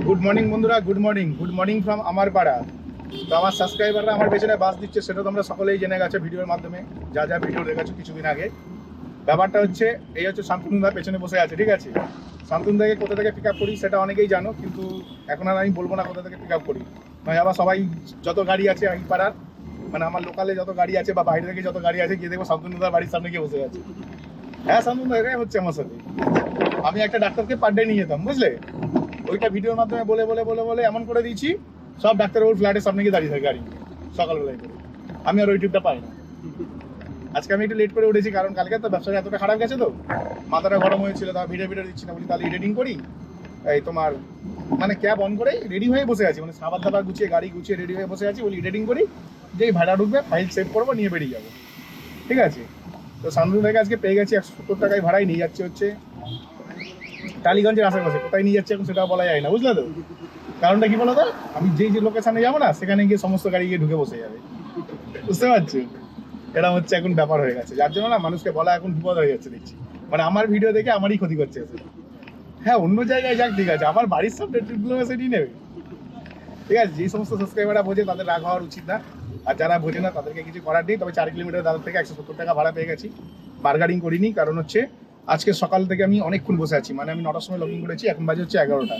Good morning বন্ধুরা good morning good morning from আমার পাড়া। তো আমার সাবস্ক্রাইবাররা আমার পেছনে বাস দিচ্ছে, সেটা তোমরা সকলেই জেনে গেছো ভিডিওর মাধ্যমে। যা যা ভিডিও দেখেছ কিছুদিন আগে। ব্যাপারটা হচ্ছে, এই হচ্ছে শান্তনুদা পেছনে বসে আছে, ঠিক আছে? শান্তনুদাকে কোথা থেকে পিক আপ করি সেটা অনেকেই জানো, কিন্তু এখন আর আমি বলব না কোথা থেকে পিক আপ করি। মানে আবার সবাই যত গাড়ি আছে এই পাড়ার মানে আমার লোকালে যত গাড়ি আছে বা বাইরে থেকে যত গাড়ি আছে, গিয়ে দেখব শান্তনুদার বাড়ির সামনে গিয়ে বসে আছে। হ্যাঁ শান্তনুদা এটাই হচ্ছে আমার সাথে। আমি একটা ডাক্তারকে পার ডে নিয়ে যেতাম, বুঝলে? ওইটা ভিডিওর মাধ্যমে বলে বলে বলে বলে এমন করে দিয়েছি, সব ডাক্তারবাবুর ফ্ল্যাটের সামনে গিয়ে দাঁড়িয়ে থাকে গাড়ি, সকালবেলায় করে। আমি আর ওই টিপটা পাই না। আজকে আমি একটু লেট করে উঠেছি, কারণ কালকে তো ব্যবসাটা এতটা খারাপ গেছে তো। মাথাটা গরম হয়েছিল তা ভিডিও ভিডিও দিচ্ছি না, বলি তাহলে এডিটিং করি? এই তোমার মানে ক্যাব অন করে রেডি হয়ে বসে আছি মানে সাবার দাবার গুছিয়ে, গাড়ি গুছিয়ে রেডি হয়ে বসে আছি, বলি এডিটিং করি। যেই ভাড়া ঢুকবে ফাইল সেভ করব, নিয়ে বেরিয়ে যাব। ঠিক আছে? তো সামনে থেকে আজকে পেয়ে গেছি একশো সত্তর টাকায় ভাড়ায়, নিয়ে যাচ্ছে হচ্ছে টালিগঞ্জের আশেপাশে, কোথায় নিয়ে যাচ্ছে এখন সেটা বলা যায় না, বুঝলে তো? কারণটা কি বলো তো আমি যেই যে লোকেশনে যাব না, সেখানে গিয়ে সমস্ত গাড়ি গিয়ে ঢুকে বসে যাবে। বুঝতে পারছ? এটা হচ্ছে এখন ব্যাপার হয়ে গেছে। যার জন্য না মানুষকে বলা এখন বিপদ হয়ে যাচ্ছে, দেখছি। মানে আমার ভিডিও দেখে আমারই ক্ষতি করছে। হ্যাঁ অন্য জায়গায় যাক, ঠিক আছে। আমার বাড়ির সামনে ট্রিপগুলো সেটি নেবে। ঠিক আছে, যেই সমস্ত সাবস্ক্রাইবাররা বোঝে তাদের রাগ হওয়ার উচিত না। আর যারা বোঝে না, তাদেরকে কিছু করার নেই। তবে চার কিলোমিটার দাদার থেকে একশো সত্তর টাকা ভাড়া পেয়ে গেছি। বার্গারিং করিনি, কারণ হচ্ছে আজকে সকাল থেকে আমি অনেকক্ষণ বসে আছি। মানে আমি নটার সময় লগিং করেছি, এখন বাজে হচ্ছে এগারোটা।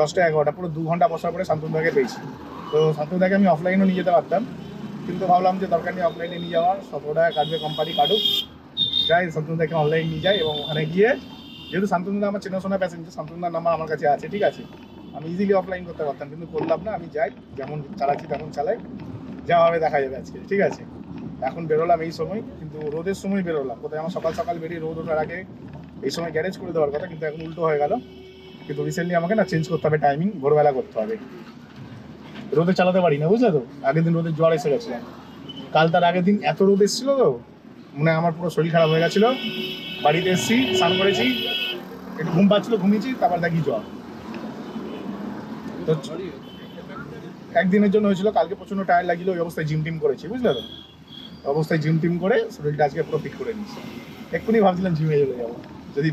দশটা এগারোটা, পুরো দু ঘণ্টা বসার পরে শান্তনুদাকে পেয়েছি। তো শান্তনুদাকে আমি অফলাইনও নিয়ে যেতে পারতাম। কিন্তু ভাবলাম যে দরকার নেই অফলাইনে নিয়ে যাওয়ার সতেরো টাকা কাটবে কোম্পানি কাটুক। যাই শান্তনুদাকে অনলাইন নিয়ে যাই এবং ওখানে গিয়ে, যেহেতু শান্তনুদা আমার চেনাশোনা প্যাসেঞ্জার শান্তনুদার নাম্বার আমার কাছে আছে, ঠিক আছে? আমি ইজিলি অফলাইন করতে পারতাম, কিন্তু করলাম না, আমি যাই, যেমন চালাচ্ছি তেমন চালাই। যা হবে দেখা যাবে আজকে, ঠিক আছে? এখন বেরোলাম এই সময়, কিন্তু রোদের সময় বেরোলাম। কোথায় আমার সকাল সকাল বেরিয়ে রোদ ওঠার আগে এই সময় গ্যারেজ করে দেওয়ার কথা, কিন্তু এখন উল্টো হয়ে গেল। কিন্তু রিসেন্টলি আমাকে না চেঞ্জ করতে হবে টাইমিং ভোরবেলা করতে হবে। রোদে চালাতে পারি না, বুঝলে তো? আগের দিন রোদের জ্বর এসে গেছিল। কাল তার আগের দিন এত রোদ এসেছিল তো, মনে আমার পুরো শরীর খারাপ হয়ে গেছিল। বাড়িতে এসেছি, স্নান করেছি, একটু ঘুম পাচ্ছিল, ঘুমিয়েছি, তারপর দেখি জ্বর। একদিনের জন্য হয়েছিল, কালকে প্রচণ্ড টায়ার লাগিল, ওই অবস্থায় জিম টিম করেছি, বুঝলে তো? অবস্থায় জিম টিম করে শরীরটা আজকে পুরো ফিট করে নিচ্ছি এক্ষুনি ভাবছিলাম জিমে চলে যাব। যদি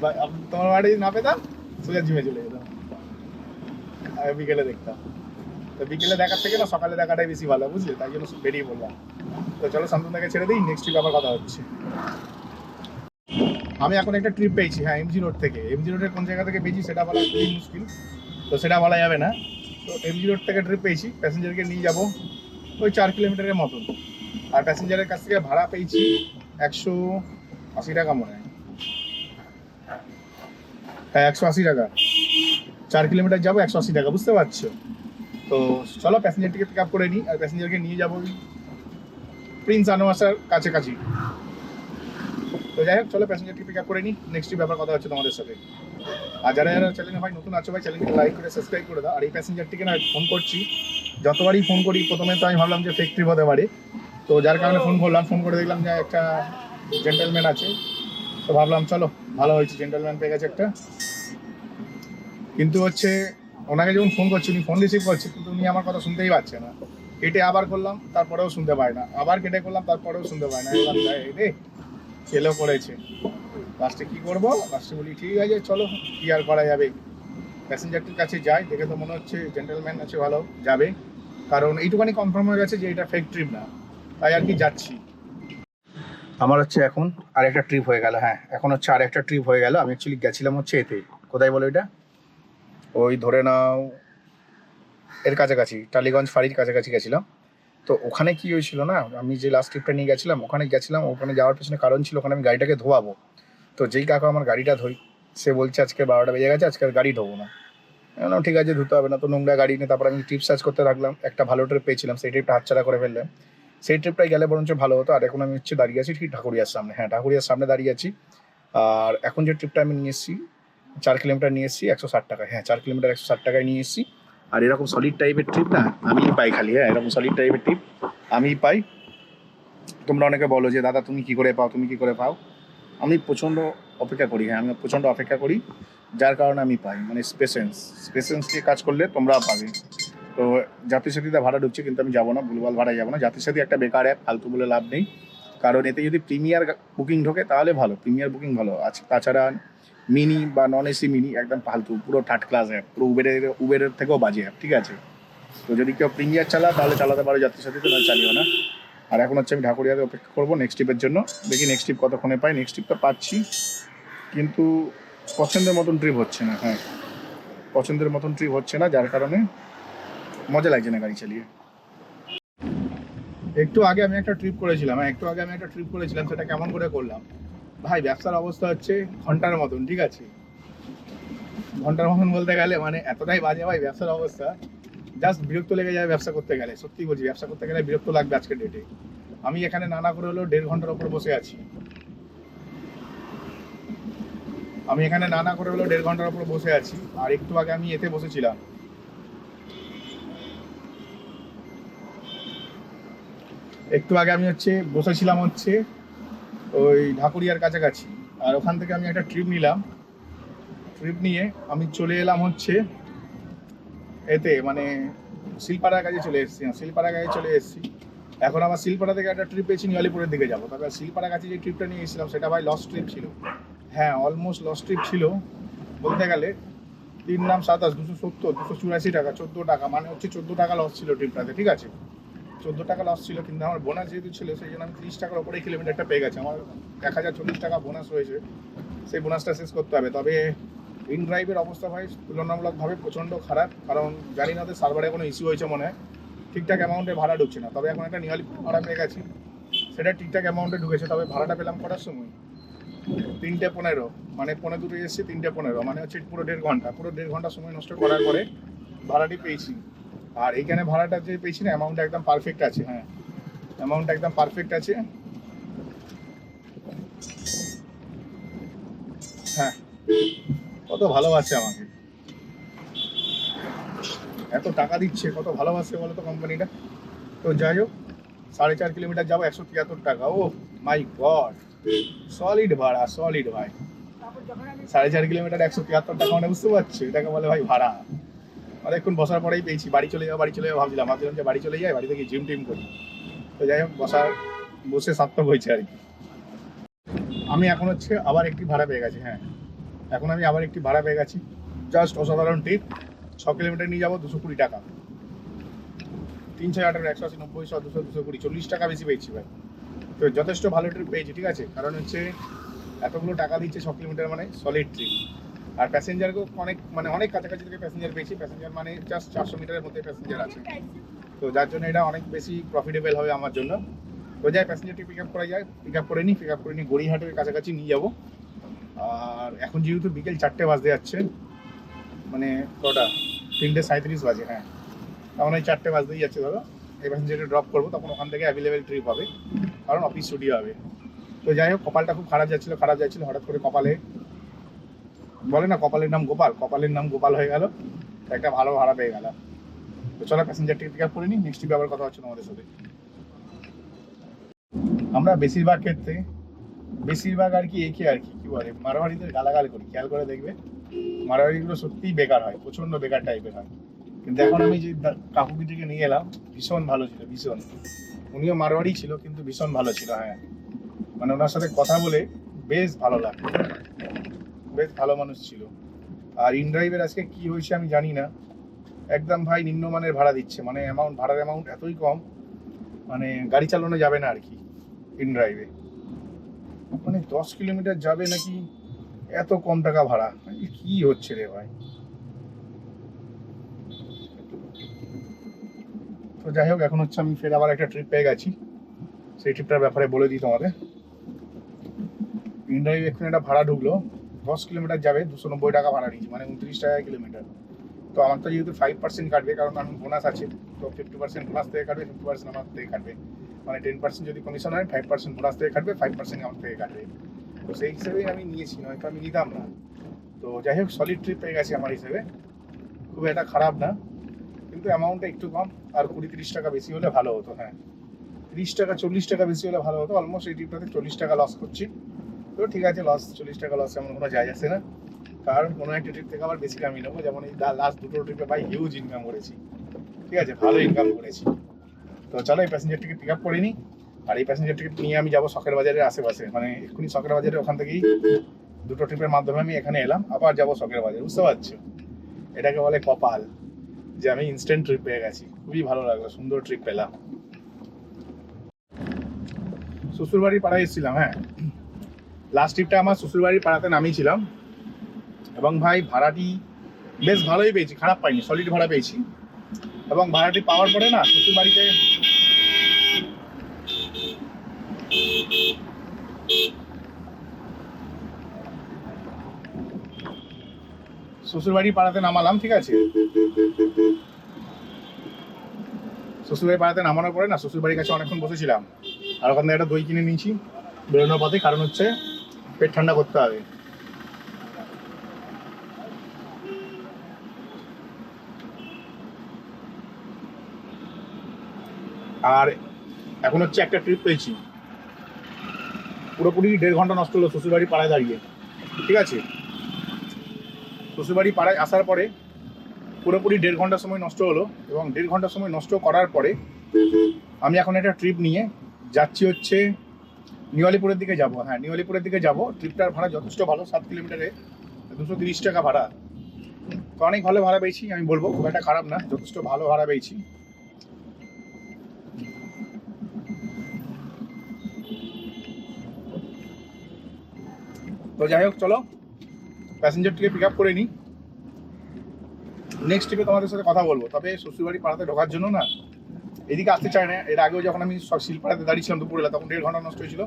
তোমার বাড়ি না পেতাম, সোজা জিমে চলে যেতাম। আর বিকেলে দেখতাম। তো বিকেলে দেখার থেকে না সকালে দেখাটাই বেশি ভালো, বুঝলে? তাই জন্য বেরিয়ে পড়লাম। তো চলো শান্তনুদাকে ছেড়ে দিই নেক্সট ট্রিপ আবার কথা হচ্ছে। আমি এখন একটা ট্রিপ পেয়েছি হ্যাঁ এমজি রোড থেকে। এমজি রোডের কোন জায়গা থেকে পেয়েছি সেটা বলা খুবই মুশকিল। তো সেটা বলা যাবে না। তো এমজি রোড থেকে ট্রিপ পেয়েছি প্যাসেঞ্জারকে নিয়ে যাব। ওই চার কিলোমিটারের মতন। আর প্যাসেঞ্জারের কাছ থেকে ভাড়া পেয়েছি একশো আশি টাকা মনে হয়। হ্যাঁ একশো আশি টাকা। চার কিলোমিটার যাব, একশো আশি টাকা, বুঝতে পারছ? তো চলো প্যাসেঞ্জারটিকে পিক আপ করে নিই, আর প্যাসেঞ্জারকে নিয়ে যাব প্রিন্স আনোয়াসার কাছাকাছি। তো যাই হোক, চলো প্যাসেঞ্জারটি পিক আপ করে নিই। নেক্সট ব্যাপার কথা হচ্ছে তোমাদের সাথে। আর যারা যারা চ্যানেলে ভাই নতুন আছো ভাই চ্যানেলকে লাইক করে সাবস্ক্রাইব করে দাও। আর এই প্যাসেঞ্জারটিকে না ফোন করছি। যতবারই ফোন করি, প্রথমে তো আমি ভাবলাম যে ফেক ট্রিপ হতে পারে। তো যার কারণে ফোন করলাম ফোন করে দেখলাম যে একটা জেন্টেলম্যান আছে। তো ভাবলাম, চলো, ভালো হয়েছে জেন্টেলম্যান পেয়ে গেছে একটা। কিন্তু হচ্ছে, ওনাকে যখন ফোন করছি, উনি ফোন রিসিভ করছে, কিন্তু উনি আমার কথা শুনতেই পাচ্ছে না। কেটে আবার করলাম, তারপরেও শুনতে পায় না। আবার কেটে করলাম, তারপরেও শুনতে পায় না। এবার রে, ছেলেও করেছে লাস্টে কি করব? লাস্টে বলি, ঠিক আছে, চলো, কি আর করা যাবে? প্যাসেঞ্জারটির কাছে যাই, দেখে তো মনে হচ্ছে জেন্টেলম্যান আছে, ভালো, যাবে। কারণ এইটুখানি কনফার্ম হয়ে গেছে যে এটা ফেক ট্রিপ না। তাই আর কি যাচ্ছি। আমার হচ্ছে এখন আর একটা ট্রিপ হয়ে গেল হ্যাঁ। এখন হচ্ছে আর একটা ট্রিপ হয়ে গেল। আমি অ্যাকচুয়ালি গেছিলাম হচ্ছে এতে। কোথায় বলো এটা? ওই ধরে নাও এর কাছাকাছি টালিগঞ্জ ফাঁড়ির কাছাকাছি গেছিলাম। তো ওখানে কি হয়েছিল না আমি যে লাস্ট ট্রিপটা নিয়ে গেছিলাম ওখানে গেছিলাম ওখানে যাওয়ার পেছনে কারণ ছিল ওখানে আমি গাড়িটাকে ধোয়াবো। তো যেই কাকা আমার গাড়িটা ধোই সে বলছে আজকে বারোটা বেজে গেছে আজকে গাড়ি ধোবো না। বললাম, ঠিক আছে ধুতে হবে না। তো নোংরা গাড়ি নিয়ে তারপর আমি ট্রিপ সার্চ করতে থাকলাম। একটা ভালো ট্রিপ পেয়েছিলাম সেই ট্রিপটা হাতছাড়া করে ফেললাম। সেই ট্রিপটাই গেলে বরঞ্চ ভালো হতো। আর এখন আমি হচ্ছে দাঁড়িয়ে আছি ঠিক ঠাকুরিয়ার সামনে। হ্যাঁ ঠাকুরিয়ার সামনে দাঁড়িয়ে আছি। আর এখন যে ট্রিপটা আমি নিয়ে এসেছি, চার কিলোমিটার নিয়ে এসেছি একশো ষাট টাকা হ্যাঁ চার কিলোমিটার একশো ষাট টাকায় নিয়ে এসেছি। আর এরকম সলিড টাইপের ট্রিপ না, আমি পাই খালি। হ্যাঁ এরকম সলিড টাইপের ট্রিপ আমি পাই। তোমরা অনেকে বলো যে, দাদা, তুমি কি করে পাও? তুমি কি করে পাও? আমি প্রচণ্ড অপেক্ষা করি। হ্যাঁ আমি প্রচণ্ড অপেক্ষা করি। যার কারণে আমি পাই। মানে স্পেসেন্স স্পেসেন্স দিয়ে কাজ করলে তোমরা পাবে। তো জাতির সাথীতে ভাড়া ঢুকছে, কিন্তু আমি যাব না, ভুলভাল ভাড়ায় যাব না। জাতির সাথী একটা বেকার অ্যাপ ফালতু বলে লাভ নেই। কারণ এতে যদি প্রিমিয়ার বুকিং ঢোকে, তাহলে ভালো প্রিমিয়ার বুকিং ভালো। আছে তাছাড়া মিনি বা নন এসি মিনি একদম ফালতু, পুরো থার্ড ক্লাস অ্যাপ পুরো উবেরের উবেরের থেকেও বাজে অ্যাপ ঠিক আছে? তো যদি কেউ প্রিমিয়ার চালা তাহলে চালাতে পারো যাত্রীর সাথে তো চালিও না। আর এখন হচ্ছে আমি ঢাকুরিয়াতে অপেক্ষা করব নেক্সট ট্রিপের জন্য। দেখি নেক্সট ট্রিপ কতক্ষণে পাই নেক্সট ট্রিপটা পাচ্ছি। কিন্তু পছন্দের মতন ট্রিপ হচ্ছে না হ্যাঁ। পছন্দের মতন ট্রিপ হচ্ছে না, যার কারণে মজা লাগছে না গাড়ি চালিয়ে। একটু আগে আমি একটা ট্রিপ করেছিলাম হ্যাঁ একটু আগে আমি একটা ট্রিপ করেছিলাম, সেটা কেমন করে করলাম? ভাই, ব্যবসার অবস্থা হচ্ছে ঘণ্টার মতন, ঠিক আছে? ঘণ্টার মতন বলতে গেলে মানে এতটাই বাজে ভাই ব্যবসার অবস্থা। জাস্ট বিরক্ত লেগে যায় ব্যবসা করতে গেলে সত্যি বলছি, ব্যবসা করতে গেলে বিরক্ত লাগবে আজকের ডেটে আমি এখানে নানা করে হলেও দেড় ঘণ্টার ওপর বসে আছি। আমি এখানে নানা করে হলেও দেড় ঘণ্টার ওপর বসে আছি, আর একটু আগে আমি এতে বসেছিলাম। একটু আগে আমি হচ্ছে বসেছিলাম হচ্ছে ওই ঢাকুরিয়ার কাছাকাছি। আর ওখান থেকে আমি একটা ট্রিপ নিলাম। ট্রিপ নিয়ে আমি চলে এলাম হচ্ছে এতে মানে শিলপাড়ার কাছে চলে এসেছি। হ্যাঁ, শিলপাড়ার কাছে চলে এসেছি। এখন আবার শিলপাড়া থেকে একটা ট্রিপ পেয়েছি নিয়ালিপুরের দিকে যাব। তবে শিলপাড়ার কাছে যে ট্রিপটা নিয়ে এসেছিলাম সেটা ভাই লস ট্রিপ ছিল। হ্যাঁ অলমোস্ট লস ট্রিপ ছিল। বলতে গেলে তিন নাম সাতাশ দুশো সত্তর দুশো চুরাশি টাকা চোদ্দ টাকা মানে হচ্ছে চোদ্দ টাকা লস ছিল ট্রিপটাতে ঠিক আছে? চোদ্দ টাকা লস ছিল, কিন্তু আমার বোনাস যেহেতু ছিল, সেই জন্য আমি তিরিশ টাকার ওপরে কিলোমিটারটা পেয়ে গেছে। আমার এক হাজার চল্লিশ টাকা বোনাস রয়েছে। সেই বোনাসটা শেষ করতে হবে। তবে ইন ড্রাইভের অবস্থা ভাই তুলনামূলকভাবে প্রচণ্ড খারাপ, কারণ জানি না সার্ভারে কোনো ইস্যু হয়েছে মনে হয়। ঠিকঠাক অ্যামাউন্টে ভাড়া ঢুকছে না। তবে এখন একটা নিয়ালি ভাড়া পেয়ে গেছি। সেটা ঠিকঠাক অ্যামাউন্টে ঢুকেছে, তবে ভাড়াটা পেলাম কটার সময়? তিনটে পনেরো। মানে পনেরো দুটো এসেছি, তিনটে পনেরো। মানে হচ্ছে পুরো দেড় ঘণ্টা। পুরো দেড় ঘণ্টা সময় নষ্ট করার পরে ভাড়াটি পেয়েছি। আর এইখানে ভাড়াটা যে পেয়েছি না অ্যামাউন্টটা একদম পারফেক্ট আছে হ্যাঁ। অ্যামাউন্টটা একদম পারফেক্ট আছে। হ্যাঁ কত ভালোবাসে আমাকে। এত টাকা দিচ্ছে, কত ভালোবাসে বলো তো কোম্পানিটা তো যাই হোক, সাড়ে চার কিলোমিটার যাব, একশো তিয়াত্তর টাকা। ও মাই গড সলিড ভাড়া সলিড ভাই। সাড়ে চার কিলোমিটার একশো তিয়াত্তর টাকা মানে বুঝতে পারছি? এটাকে বলে ভাই ভাড়া। অনেকক্ষণ বসার পরেই পেয়েছি, বাড়ি চলে যাব বাড়ি চলে যাব ভাবছিলাম ভাবছিলাম যে বাড়ি চলে যাই, বাড়ি থেকে জিম টিম করি। তো যাই হোক, বসার, বসে সার্থক হয়েছে আর কি। আমি এখন হচ্ছে আবার একটি ভাড়া পেয়ে গেছি হ্যাঁ। এখন আমি আবার একটি ভাড়া পেয়ে গেছি। জাস্ট অসাধারণ ট্রিপ ছ কিলোমিটার নিয়ে যাব দুশো কুড়ি টাকা। তিন ছয় আঠারো একশো আশি, নব্বই শ দুশো দুশো কুড়ি, চল্লিশ টাকা বেশি পেয়েছি ভাই। তো যথেষ্ট ভালো ট্রিপ পেয়েছি, ঠিক আছে? কারণ হচ্ছে এতগুলো টাকা দিচ্ছে ছ কিলোমিটার মানে সলিড ট্রিপ আর প্যাসেঞ্জারকেও অনেক মানে অনেক কাছাকাছি থেকে প্যাসেঞ্জার পেয়েছি প্যাসেঞ্জার মানে জাস্ট চারশো মিটারের মধ্যে প্যাসেঞ্জার আছে। তো যার জন্য এটা অনেক বেশি প্রফিটেবল হবে আমার জন্য। তো যাই প্যাসেঞ্জারটি পিক আপ করা যায় পিক আপ করে নিই পিক আপ করে নিই গড়িহাটের কাছাকাছি নিয়ে যাব। আর এখন যেহেতু বিকেল চারটে বাজতে যাচ্ছে মানে কটা তিনটে সাঁত্রিশ বাজে হ্যাঁ। তখন ওই চারটে বাজতেই যাচ্ছে, ধরো। এই প্যাসেঞ্জারটা ড্রপ করব, তখন ওখান থেকে অ্যাভেলেবেল ট্রিপ হবে। কারণ অফিস ছুটি হবে। তো যাই হোক, কপালটা খুব খারাপ যাচ্ছিল খারাপ যাচ্ছিল, হঠাৎ করে কপালে বলে না, কপালের নাম গোপাল। কপালের নাম গোপাল হয়ে গেল। একটা ভালো ভাড়া পেয়ে গেল তো চলো প্যাসেঞ্জারটি পিক আপ করে নিই। নেক্সট ট্রিপে আবার কথা হচ্ছে তোমাদের সাথে। আমরা বেশিরভাগ ক্ষেত্রে, বেশিরভাগ আর কি একে আর কি কি বলে মারোয়ারিদের গালাগাল করি। খেয়াল করে দেখবে মারোয়ারিগুলো সত্যিই বেকার হয় প্রচণ্ড বেকার টাইপের হয়। কিন্তু এখন আমি যে দা- কাকুকি থেকে নিয়ে এলাম, ভীষণ ভালো ছিল, ভীষণ। উনিও মারোয়ারি ছিল, কিন্তু ভীষণ ভালো ছিল হ্যাঁ। মানে ওনার সাথে কথা বলে বেশ ভালো লাগল। বেশ ভালো মানুষ ছিল। আর ইনড্রাইভের আজকে কি হয়েছে আমি জানি না। একদম ভাই নিম্নমানের ভাড়া দিচ্ছে। মানে অ্যামাউন্ট ভাড়ার অ্যামাউন্ট এতই কম মানে গাড়ি চালানো যাবে না আর কি ইনড্রাইভে। মানে দশ কিলোমিটার যাবে নাকি এত কম টাকা ভাড়া? এ কি হচ্ছে রে ভাই? তো যাই হোক, এখন হচ্ছে আমি ফের আবার একটা ট্রিপ পেয়ে গেছি। সেই ট্রিপটার ব্যাপারে বলে দিই তোমাদের। ইন্ডাইভ এখানে একটা ভাড়া ঢুকলো। দশ কিলোমিটার যাবে, দুশো নব্বই টাকা ভাড়া নিয়েছি মানে উনত্রিশ টাকা কিলোমিটার। তো আমার তো যেহেতু ফাইভ পার্সেন্ট কাটবে, কারণ আমি বোনাস আছে, তো ফিফটি পার্সেন্ট বোনাস থেকে কাটবে ফিফটি পার্সেন্ট আমার থেকে কাটবে। মানে টেন পার্সেন্ট যদি কমিশন হয় ফাইভ পার্সেন্ট বোনাস থেকে কাটবে ফাইভ পার্সেন্ট আমার থেকে কাটবে। তো সেই হিসেবেই আমি নিয়েছি নয়তো আমি নিতাম না। তো যাই হোক সলিড ট্রিপ পেয়ে গেছে আমার হিসেবে। খুব একটা খারাপ না, কিন্তু অ্যামাউন্টটা একটু কম, আর কুড়ি তিরিশ টাকা বেশি হলে ভালো হতো হ্যাঁ। তিরিশ টাকা, চল্লিশ টাকা বেশি হলে ভালো হতো অলমোস্ট এই ট্রিপটাতে চল্লিশ টাকা লস করছি। তো ঠিক আছে লস চল্লিশ টাকা লস এমন কোনো যায় আসে না। কারণ কোনো একটা ট্রিপ থেকে আবার বেশি কামিয়ে নেব। যেমন এই লাস্ট দুটো ট্রিপে ভাই হিউজ ইনকাম করেছি। ঠিক আছে, ভালো ইনকাম করেছি। তো চলো, এই প্যাসেঞ্জারটিকে পিক আপ করে নিই আর এই প্যাসেঞ্জার টিকিট নিয়ে আমি যাব শখের বাজারের আশেপাশে। মানে এক্ষুনি শখের বাজারে ওখান থেকেই দুটো ট্রিপের মাধ্যমে আমি এখানে এলাম। আবার যাব শখের বাজার, বুঝতে পারছ? এটাকে বলে কপাল, যে আমি ইনস্ট্যান্ট ট্রিপ পেয়ে গেছি। খুবই ভালো লাগল, সুন্দর ট্রিপ পেলাম। শ্বশুরবাড়ির পাড়ায় এসেছিলাম হ্যাঁ। লাস্ট ট্রিপটা আমার শ্বশুরবাড়ির পাড়াতে নামিয়েছিলাম এবং ভাই, ভাড়াটি বেশ ভালোই পেয়েছি, খারাপ পাইনি সলিড ভাড়া পেয়েছি। এবং ভাড়াটি পাওয়ার পরে না, শ্বশুরবাড়িতে শ্বশুরবাড়ি পাড়াতে নামালাম, ঠিক আছে? শ্বশুরবাড়ি পাড়াতে নামানোর পরে না, শ্বশুরবাড়ির কাছে অনেকক্ষণ বসেছিলাম। আর ওখান থেকে একটা দই কিনে নিয়েছি, বেরোনোর পথে, কারণ হচ্ছে পেট ঠান্ডা করতে হবে। আর এখন হচ্ছে একটা ট্রিপ পেয়েছি। পুরোপুরি দেড় ঘণ্টা নষ্ট হলো শ্বশুরবাড়ি পাড়ায় দাঁড়িয়ে। ঠিক আছে? শ্বশুরবাড়ি পাড়ায় আসার পরে পুরোপুরি দেড় ঘণ্টা সময় নষ্ট হলো এবং দেড় ঘণ্টা সময় নষ্ট করার পরে আমি এখন একটা ট্রিপ নিয়ে যাচ্ছি হচ্ছে নিওয়ালিপুরের দিকে যাব। হ্যাঁ নিওয়ালিপুরের দিকে যাব। ট্রিপটার ভাড়া যথেষ্ট ভালো, সাত কিলোমিটারে। দুশো তিরিশ টাকা ভাড়া। তো অনেক ভালো ভাড়া পেয়েছি, আমি বলব। খুব একটা খারাপ না, যথেষ্ট ভালো ভাড়া পেয়েছি। তো যাই হোক, চলো। প্যাসেঞ্জারটিকে পিক আপ করে নিই। নেক্সট ট্রিপে তোমাদের সাথে কথা বলব। তবে শ্বশুরবাড়ি পাড়াতে ঢোকার জন্য না এদিকে আসতে চায় না। এর আগেও যখন আমি শিলপাড়াতে দাঁড়িয়েছিলাম দুপুরবেলা, তখন দেড় ঘণ্টা নষ্ট হয়েছিল।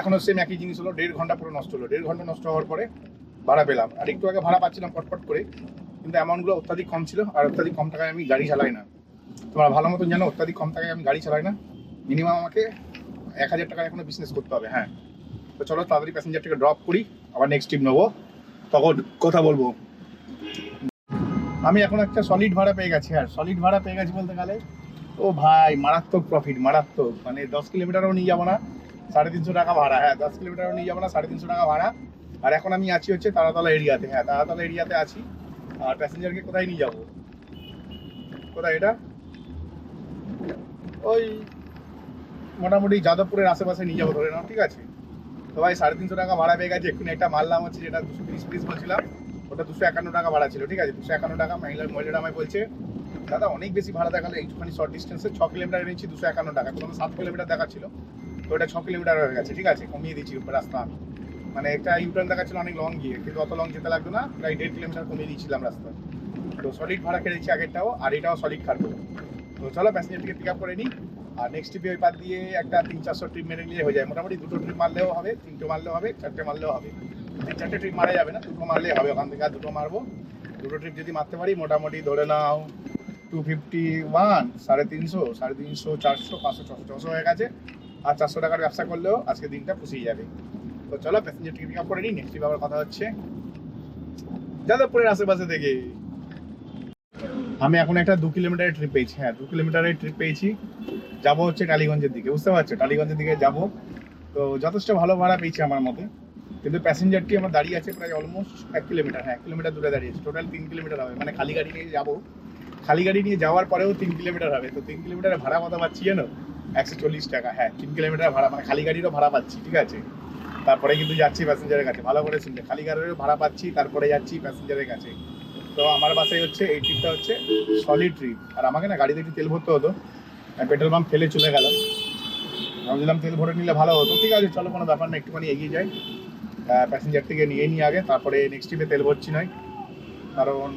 এখনও সেম একই জিনিস হলো, দেড় ঘণ্টা পুরো নষ্ট হলো। দেড় ঘণ্টা নষ্ট হওয়ার পরে ভাড়া পেলাম। আর একটু আগে ভাড়া পাচ্ছিলাম পটপট করে, কিন্তু অ্যামাউন্টগুলো অত্যাধিক কম ছিল, আর অত্যাধিক কম টাকায় আমি গাড়ি চালাই না। তোমরা ভালো মতন জানো, অত্যাধিক কম টাকায় আমি গাড়ি চালাই না। মিনিমাম আমাকে এক হাজার টাকায় এখনও বিজনেস করতে হবে হ্যাঁ। তো চলো, তাড়াতাড়ি প্যাসেঞ্জারটাকে ড্রপ করি, আবার নেক্সট ট্রিপ নেব। তখন কথা বলব। আমি এখন একটা সলিড ভাড়া পেয়ে গেছি, আর সলিড ভাড়া পেয়ে গেছি বলতে গেলে ও ভাই, মারাত্মক প্রফিট মারাত্মক। মানে দশ কিলোমিটারও নিয়ে যাব না, সাড়ে তিনশো টাকা ভাড়া। হ্যাঁ দশ কিলোমিটারও নিয়ে যাব না, সাড়ে তিনশো টাকা ভাড়া। আর এখন আমি আছি হচ্ছে তারাতলা এরিয়াতে। হ্যাঁ তারাতলা এরিয়াতে আছি। আর প্যাসেঞ্জারকে কোথায় নিয়ে যাব? কোথায় এটা? ওই মোটামুটি যাদবপুরের আশেপাশে নিয়ে যাব, ধরে নাও, ঠিক আছে? তো ভাই, সাড়ে তিনশো টাকা ভাড়া পেয়ে গেছে। এক্ষুনি একটা মারলাম হচ্ছে যেটা দুশো তিরিশ পিস বলছিলাম। ওটা দুশো একান্ন টাকা ভাড়া ছিল, ঠিক আছে? দুশো একান্ন টাকা মহিলার মহিলাটা আমায় বলছে। দাদা, অনেক বেশি ভাড়া দেখাল একটুখানি শর্ট ডিস্টেন্সে ছ কিলোমিটার এনেছি, দুশো একান্ন টাকা। প্রথমে সাত কিলোমিটার দেখাচ্ছিল, তো ওটা ছ কিলোমিটার হয়ে গেছে, ঠিক আছে? কমিয়ে দিচ্ছি রাস্তা। আমি মানে একটা ইউটার্ন দেখাচ্ছিল অনেক লং গিয়ে, কিন্তু অত লং যেতে লাগতো না, প্রায় দেড় কিলোমিটার কমিয়ে দিয়েছিলাম রাস্তা। তো সলিড ভাড়া কেটেছি আগেরটাও, আর এটাও সলিড খাটবো তো চলো প্যাসেঞ্জারটিকে পিক আপ করে নিই, আর নেক্সট ট্রিপে ওই পার দিয়ে একটা তিন চারশো ট্রিপ মেরে নিলে হয়ে যায়। মোটামুটি দুটো ট্রিপ মারলেও হবে, তিনটে মারলেও হবে, চারটে মারলেও হবে। তিন চারটে ট্রিপ মারা যাবে না, দুটো মারলেই হবে, ওখান থেকে আর দুটো মারবো। দুটো ট্রিপ যদি মারতে পারি, মোটামুটি ধরে নাও টু ফিফটি ওয়ান সাড়ে তিনশো সাড়ে তিনশো, চারশো, পাঁচশো, ছশো ছশো হয়ে গেছে। আর চারশো টাকার ব্যবসা করলেও আজকে দিনটা পুষিয়ে যাবে। তো চলো প্যাসেঞ্জার টিকিট পিক আপ করে নিই নেক্সট আবার কথা হচ্ছে। যাদবপুরের আশেপাশে থেকে। আমি এখন একটা দু কিলোমিটারের ট্রিপ পেয়েছি হ্যাঁ দু কিলোমিটারের ট্রিপ পেয়েছি। যাব হচ্ছে টালিগঞ্জের দিকে, বুঝতে পারছ? টালিগঞ্জের দিকে যাব। তো যথেষ্ট ভালো ভাড়া পেয়েছি আমার মতে। কিন্তু প্যাসেঞ্জারটি আমার দাঁড়িয়ে আছে প্রায় অলমোস্ট এক কিলোমিটার হ্যাঁ এক কিলোমিটার দূরে দাঁড়িয়ে আছে। টোটাল তিন কিলোমিটার হবে। মানে খালি গাড়ি নিয়ে যাব। খালি গাড়ি নিয়ে যাওয়ার পরেও তিন কিলোমিটার হবে। তো তিন কিলোমিটারের ভাড়া কত পাচ্ছি জানো? একশো চল্লিশ টাকা। হ্যাঁ তিন কিলোমিটার ভাড়া মানে খালি গাড়িরও ভাড়া পাচ্ছি, ঠিক আছে? তারপরে কিন্তু যাচ্ছি প্যাসেঞ্জারের কাছে। ভালো করে শুনলে খালি গাড়িরও ভাড়া পাচ্ছি, তারপরে যাচ্ছি প্যাসেঞ্জারের কাছে। তো আমার বাসায় হচ্ছে, এই ট্রিপটা হচ্ছে সলিড ট্রিপ আর আমাকে না গাড়িতে একটু তেল ভরতে হতো। পেট্রোল পাম্প ফেলে চলে গেলাম। ভাবছিলাম তেল ভরে নিলে ভালো হতো। ঠিক আছে, চলো কোনো ব্যাপার না, একটুখানি এগিয়ে যাই। প্যাসেঞ্জার থেকে নিয়ে নিয়ে আগে, তারপরে নেক্সট ট্রিপে তেল ভরছি নয় কারণ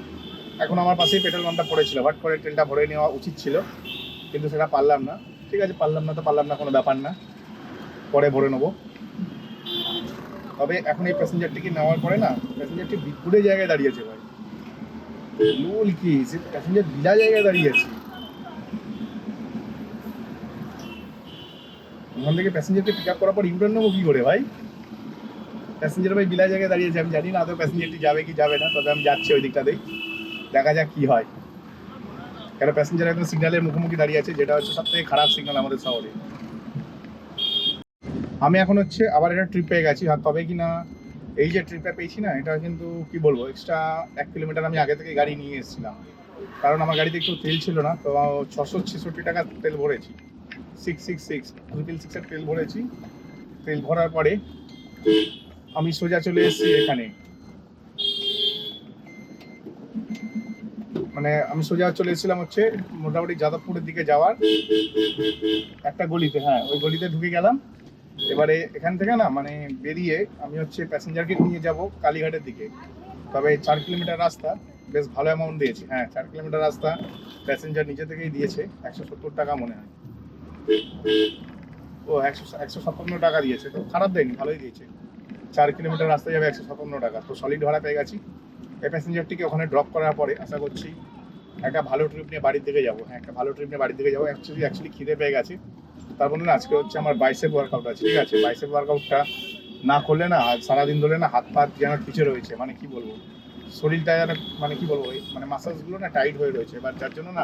এখন আমার পাশেই পেট্রোল পাম্পটা পড়েছিল বাট করে ট্রেনটা ভরে নেওয়া উচিত ছিল, কিন্তু সেটা পারলাম না। ঠিক আছে, পারলাম না তো পারলাম না, কোনো ব্যাপার না। পরে ভরে নেব। তবে এখন এই প্যাসেঞ্জারটিকে নেওয়ার পরে না প্যাসেঞ্জারটি বিপুরে জায়গায় দাঁড়িয়েছে ভাই। লুল কি? সে প্যাসেঞ্জার বিলা জায়গায় দাঁড়িয়ে আছে ওখান থেকে প্যাসেঞ্জারকে পিক আপ করার পর ইউটার্ন নেব কি করে ভাই? প্যাসেঞ্জার ভাই বিলা জায়গায় দাঁড়িয়েছে, আমি জানি না আদৌ প্যাসেঞ্জারটি যাবে কি যাবে না, তবে আমি যাচ্ছি ওই দিকটাতেই। দেখা যাক কি হয়। কেন প্যাসেঞ্জার একদম সিগন্যালের মুখোমুখি দাঁড়িয়ে আছে, যেটা হচ্ছে সব থেকে খারাপ সিগন্যাল আমাদের শহরে। আমি এখন হচ্ছে আবার একটা ট্রিপ পেয়ে গেছি, আর তবে কি না এই যে ট্রিপটা পেয়েছি না, এটা কিন্তু কি বলব এক্সট্রা এক কিলোমিটার আমি আগে থেকে গাড়ি নিয়ে এসেছিলাম। কারণ আমার গাড়িতে একটু তেল ছিল না, তো ছশো ছেষট্টি টাকা তেল ভরেছি। সিক্স সিক্স সিক্স ট্রিপল সিক্সের তেল ভরেছি। তেল ভরার পরে আমি সোজা চলে এসেছি এখানে। মানে আমি সোজা চলে এসেছিলাম হচ্ছে মোটামুটি যাদবপুরের দিকে যাওয়ার। একটা গলিতে হ্যাঁ ওই গলিতে ঢুকে গেলাম। এবারে এখান থেকে না মানে বেরিয়ে আমি হচ্ছে প্যাসেঞ্জারকে নিয়ে যাব কালীঘাটের দিকে। তবে চার কিলোমিটার রাস্তা, বেশ ভালো অ্যামাউন্ট দিয়েছে। হ্যাঁ চার কিলোমিটার রাস্তা প্যাসেঞ্জার নিজে থেকেই দিয়েছে, একশো সত্তর টাকা মনে হয়। ও, একশো একশো সাতান্ন টাকা দিয়েছে। তো খারাপ দেয়নি, ভালোই দিয়েছে। চার কিলোমিটার রাস্তা যাবে একশো সাতান্ন টাকা। তো সলিড ভাড়া পেয়ে গেছি। এই প্যাসেঞ্জারটিকে ওখানে ড্রপ করার পরে আশা করছি একটা ভালো ট্রিপ নিয়ে বাড়ির দিকে যাব। হ্যাঁ একটা ভালো ট্রিপ নিয়ে বাড়ির দিকে যাব। অ্যাকচুয়ালি অ্যাকচুয়ালি খিদে পেয়ে গেছে। তার মধ্যে না আজকে হচ্ছে আমার বাইসেপ ওয়ার্কআউট আছে, ঠিক আছে? বাইসেপ ওয়ার্কআউটটা না করলে না সারাদিন ধরে না হাত পাত যেন খিচে রয়েছে। মানে কি বলব? শরীরটা যেন মানে কি বলব? মানে মাসাজগুলো না টাইট হয়ে রয়েছে। এবার যার জন্য না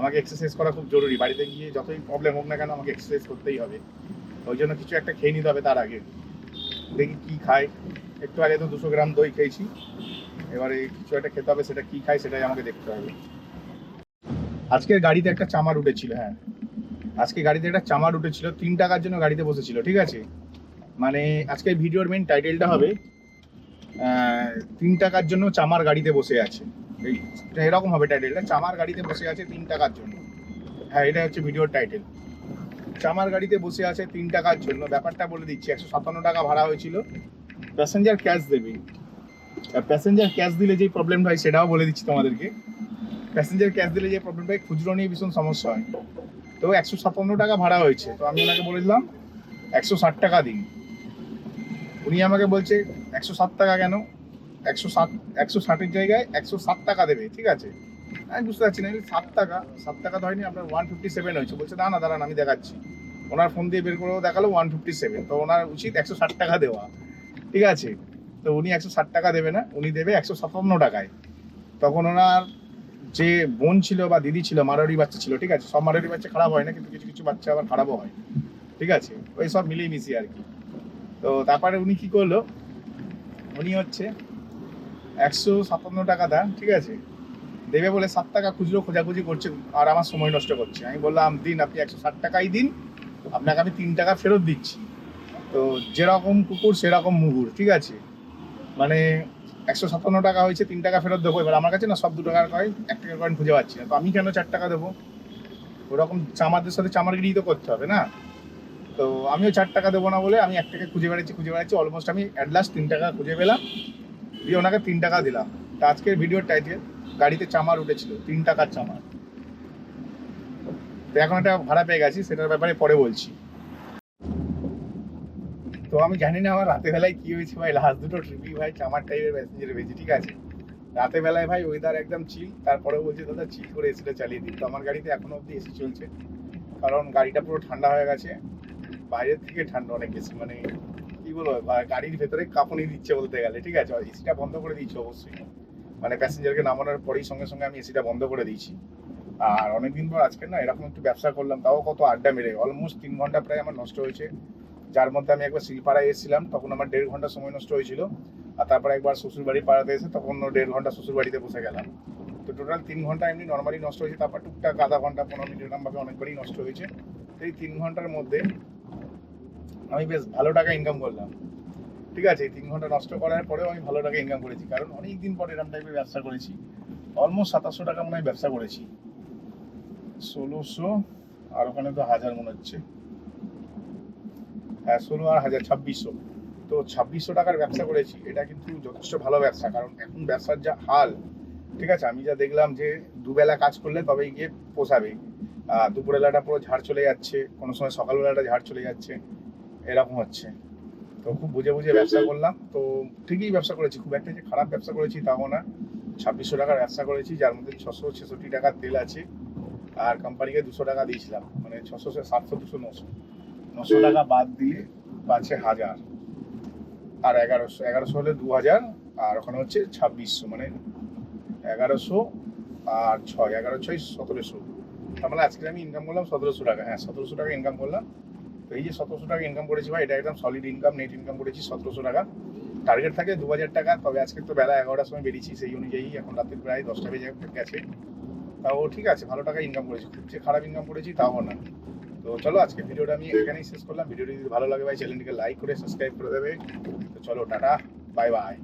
আমাকে এক্সারসাইজ করা খুব জরুরি। বাড়িতে গিয়ে যতই প্রবলেম হোক না কেন আমাকে এক্সারসাইজ করতেই হবে। ওই জন্য কিছু একটা খেয়ে নিতে হবে তার আগে। দেখি কি খায়। একটু আগে তো দুশো গ্রাম দই খেয়েছি। এবারে কিছু একটা খেতে হবে, সেটা কি খাই সেটাই আমাকে দেখতে হবে। আজকের গাড়িতে একটা চামার উঠেছিল হ্যাঁ। আজকে গাড়িতে একটা চামার উঠেছিল, তিন টাকার জন্য গাড়িতে বসেছিল, ঠিক আছে? মানে আজকের ভিডিওর মেন টাইটেলটা হবে তিন টাকার জন্য চামার গাড়িতে বসে আছে। এই এরকম হবে টাইটেলটা চামার গাড়িতে বসে আছে তিন টাকার জন্য। হ্যাঁ এটা হচ্ছে ভিডিওর টাইটেল চামার গাড়িতে বসে আছে তিন টাকার জন্য, ব্যাপারটা বলে দিচ্ছি, একশো সাতান্ন টাকা ভাড়া হয়েছিল। প্যাসেঞ্জার ক্যাশ দেবে। প্যাসেঞ্জার ক্যাশ দিলে যে প্রবলেমটা হয় সেটাও বলে দিচ্ছি তোমাদেরকে। প্যাসেঞ্জার ক্যাশ দিলে যে প্রবলেমটা হয়, খুচরো নিয়ে ভীষণ সমস্যা হয়। তো একশো সাতান্ন টাকা ভাড়া হয়েছে। তো আমি ওনাকে বলে দিলাম, একশো ষাট টাকা দিন। উনি আমাকে বলছে, একশো ষাট টাকা কেন? একশো ষাট, একশো ষাটের জায়গায় একশো সাত টাকা দেবে, ঠিক আছে? আমি বুঝতে পারছি না সাত টাকা সাত টাকা তো হয়নি, আপনার ওয়ান ফিফটি সেভেন হয়েছে। বলছে না না দাঁড়ান, আমি দেখাচ্ছি। ওনার ফোন দিয়ে বের করেও দেখাল ওয়ান ফিফটি সেভেন তো ওনার উচিত একশো ষাট টাকা দেওয়া। ঠিক আছে? তো উনি একশো ষাট টাকা দেবে না, উনি দেবে একশো সাতান্ন টাকায়। তখন ওনার যে বোন ছিল বা দিদি ছিল, মারোয়ারি বাচ্চা ছিল, ঠিক আছে? সব মারোয়ারি বাচ্চা খারাপ হয় না, কিন্তু কিছু কিছু বাচ্চা আবার খারাপও হয়, ঠিক আছে? ওই সব মিলিয়ে মিশিয়ে আর কি। তো তারপরে উনি কি করল? উনি হচ্ছে একশো সাতান্ন টাকা দেন, ঠিক আছে? দেবে বলে সাত টাকা খুচরো খোঁজাখুঁজি করছে আর আমার সময় নষ্ট করছে। আমি বললাম, দিন আপনি একশো ষাট টাকাই দিন, আপনাকে আমি তিন টাকা ফেরত দিচ্ছি। তো যেরকম কুকুর, সেরকম মুগুর, ঠিক আছে? মানে একশো সাতান্ন টাকা হয়েছে, তিন টাকা ফেরত দেবো। এবার আমার কাছে না সব দু টাকার কয়েন এক টাকার কয়েন খুঁজে পাচ্ছি না। তো আমি কেন চার টাকা দেবো? ওরকম চামারদের সাথে চামারগিরি তো করতে হবে না? তো আমিও চার টাকা দেবো না বলে আমি এক টাকা খুঁজে বেড়াচ্ছি খুঁজে বেড়াচ্ছি। অলমোস্ট আমি অ্যাট লাস্ট তিন টাকা খুঁজে পেলাম। দিয়ে ওনাকে তিন টাকা দিলাম। তা আজকের ভিডিওর টাইটেল গাড়িতে চামার উঠেছিল, তিন টাকার চামার। তো এখন একটা ভাড়া পেয়ে গেছি, সেটার ব্যাপারে পরে বলছি। তো আমি জানি না আমার রাতে বেলায় কি হয়েছে ভাই লাস্ট দুটো ট্রিপই ভাই চামার টাইপের প্যাসেঞ্জার হয়েছে ঠিক আছে? রাতে বেলায় ভাই ওয়েদার একদম চিল তারপরে বলছে, দাদা চিল করে এসিটা চালিয়ে দিই তো আমার গাড়িতে এখনও অবধি এসি চলছে, কারণ গাড়িটা পুরো ঠান্ডা হয়ে গেছে। বাইরের থেকে ঠান্ডা অনেক বেশি মানে কি বলব গাড়ির ভেতরে কাঁপুনি দিচ্ছে বলতে গেলে, ঠিক আছে? এসিটা বন্ধ করে দিয়েছি অবশ্যই। মানে প্যাসেঞ্জারকে নামানোর পরেই সঙ্গে সঙ্গে আমি এসিটা বন্ধ করে দিয়েছি। আর অনেকদিন পর আজকে না এরকম একটু ব্যবসা করলাম, তাও কত আড্ডা মেরে অলমোস্ট তিন ঘণ্টা প্রায় আমার নষ্ট হয়েছে। যার মধ্যে আমি একবার শিলপাড়ায় এসেছিলাম, তখন আমার দেড় ঘণ্টা সময় নষ্ট হয়েছিল। আর তারপর একবার শ্বশুর বাড়ি পাড়াতে এসে তখন দেড় ঘণ্টা শ্বশুর বাড়িতে বসে গেলাম। তো টোটাল তিন ঘণ্টা এমনি নর্মালি নষ্ট হয়েছে, তারপর টুকটাক আধা ঘণ্টা, পনেরো মিনিট এরকমভাবে অনেকবারই নষ্ট হয়েছে। এই তিন ঘণ্টার মধ্যে আমি বেশ ভালো টাকা ইনকাম করলাম। ঠিক আছে তিন ঘণ্টা নষ্ট করার পরেও আমি ভালো টাকা ইনকাম করেছি। কারণ অনেক দিন পর এরকম টাইপের ব্যবসা করেছি। অলমোস্ট সাতাশশো টাকা মনে হয় ব্যবসা করেছি। ষোলোশো, আর ওখানে তো হাজার মনে হচ্ছে। ষোলো আর হাজার ছাব্বিশশো। তো ছাব্বিশশো টাকার ব্যবসা করেছি, এটা কিন্তু যথেষ্ট ভালো ব্যবসা, কারণ এখন ব্যবসার যা হাল, ঠিক আছে, আমি যা দেখলাম যে দুবেলা কাজ করলে তবেই গিয়ে পোষাবে। দুপুরবেলাটা পুরো ঝাড় চলে যাচ্ছে, কোনো সময় সকালবেলাটা ঝাড় চলে যাচ্ছে, এরকম হচ্ছে। তো খুব বুঝে বুঝে ব্যবসা করলাম, তো ঠিকই ব্যবসা করেছি, খুব একটা যে খারাপ ব্যবসা করেছি তাও না। ছাব্বিশশো টাকার ব্যবসা করেছি, যার মধ্যে ছশো ছেষট্টি টাকার তেল আছে, আর কোম্পানিকে দুশো টাকা দিয়েছিলাম মানে ছশো সাতশো দুশো নশো। নশো টাকা বাদ দিলে পাচ্ছে হাজার। আর এগারোশো এগারোশো হলে দু হাজার, আর ওখানে হচ্ছে ছাব্বিশশো মানে এগারোশো আর ছয়, এগারো ছয় সতেরোশো। তার মানে আজকে আমি ইনকাম করলাম সতেরোশো টাকা। হ্যাঁ সতেরোশো টাকা ইনকাম করলাম। তো এই যে সতেরোশো টাকা ইনকাম করেছি ভাই, এটা একদম সলিড ইনকাম নেট ইনকাম করেছি সতেরোশো টাকা। টার্গেট থাকে দু হাজার টাকা, তবে আজকে তো বেলা এগারোটার সময় বেরিয়েছি, সেই অনুযায়ী এখন রাতের প্রায় দশটা বেজে গেছে। তাও ঠিক আছে, ভালো টাকা ইনকাম করেছি। খুব যে খারাপ ইনকাম করেছি তাও না। তো চলো আজকে ভিডিওটা আমি এখানেই শেষ করলাম। ভিডিওটি যদি ভালো লাগে ভাই, চ্যানেলটিকে লাইক করে সাবস্ক্রাইব করে দেবে। তো চলো, টাটা বাই বাই